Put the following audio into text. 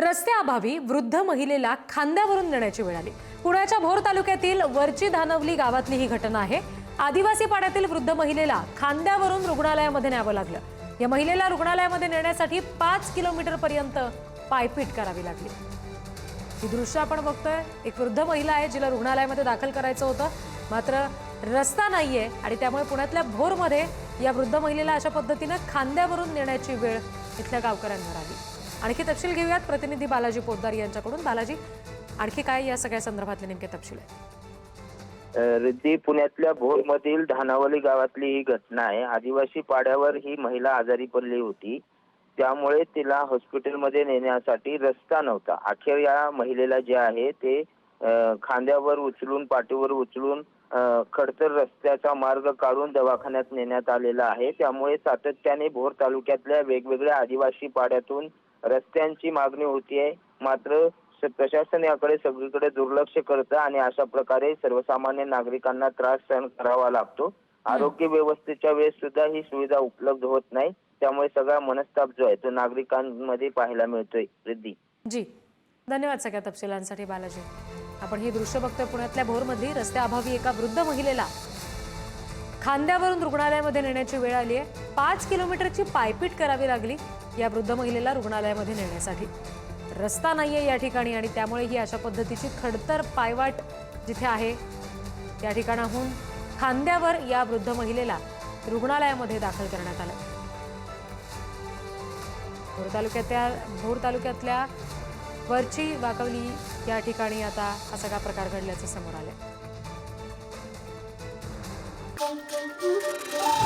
रस्त्याअभावी वृद्ध महिलेला खांद्यावरून नेण्याची वेळ आली. पुण्याच्या भोर तालुक्यातील वरची धानवली गावातली ही घटना आहे. आदिवासी पाड्यातील वृद्ध महिलेला खांद्यावरून रुग्णालयामध्ये न्यावं लागलं. या महिलेला रुग्णालयामध्ये नेण्यासाठी पाच किलोमीटर पर्यंत पायपीट करावी लागली. ही दृश्य आपण बघतोय. एक वृद्ध महिला आहे जिला रुग्णालयामध्ये दाखल करायचं होतं. मात्र रस्ता नाहीये आणि त्यामुळे पुण्यातल्या भोरमध्ये या वृद्ध महिलेला अशा पद्धतीनं खांद्यावरून नेण्याची वेळ इथल्या गावकऱ्यांवर आली. आणखी तपशील घेऊयात. प्रतिनिधी बालाजी पोद्दार यांच्याकडून. बालाजी आणखी काय या सगळ्या संदर्भातले नेमके तपशील आहे रिद्धी पुण्यातल्या भोरमधील धानावली गावातली ही घटना आहे. आदिवासी पाड्यावर ही महिला आजारी पडली होती. त्यामुळे तिला हॉस्पिटलमध्ये नेण्यासाठी रस्ता नव्हता. अखेर या महिलेला जे आहे ते खांद्यावर उचलून पाठीवर उचलून खडतर रस्त्याचा मार्ग काढून दवाखान्यात नेण्यात आलेला आहे. त्यामुळे सातत्याने भोर तालुक्यातल्या वेगवेगळ्या आदिवासी पाड्यातून रस्त्यांची मागणी होतीये. मात्र प्रशासन याकडे सगळीकडे दुर्लक्ष करतं आणि अशा प्रकारे सर्वसामान्य नागरिकांना त्रास सहन करावा लागतो. आरोग्य व्यवस्थेच्या वेळेस सुद्धा ही सुविधा उपलब्ध होत नाही. त्यामुळे सगळा मनस्ताप जो आहे तो नागरिकांमध्ये पाहायला मिळतोय. रिद्धी. जी. धन्यवाद सगळ्या तपशिलांसाठी बालाजी. आपण ही दृश्य बघतोय पुण्यातल्या भोरमधली. रस्त्याअभावी एका वृद्ध महिलेला खांद्यावरून रुग्णालयामध्ये नेण्याची वेळ आली आहे. पाच किलोमीटरची पायपीट करावी लागली. या वृद्ध महिलेला रुग्णालयामध्ये नेण्यासाठी. रस्ता नाहीये या ठिकाणी आणि त्यामुळे ही अशा पद्धतीची खडतर पायवाट जिथे आहे त्या ठिकाणाहून खांद्यावर या वृद्ध महिलेला रुग्णालयामध्ये दाखल करण्यात आलं. भोर तालुक्यातल्या भोर तालुक्यातल्या वरची वाकवली या ठिकाणी आता हा सगळा प्रकार घडल्याचं समोर आलं Boom, boom, boom.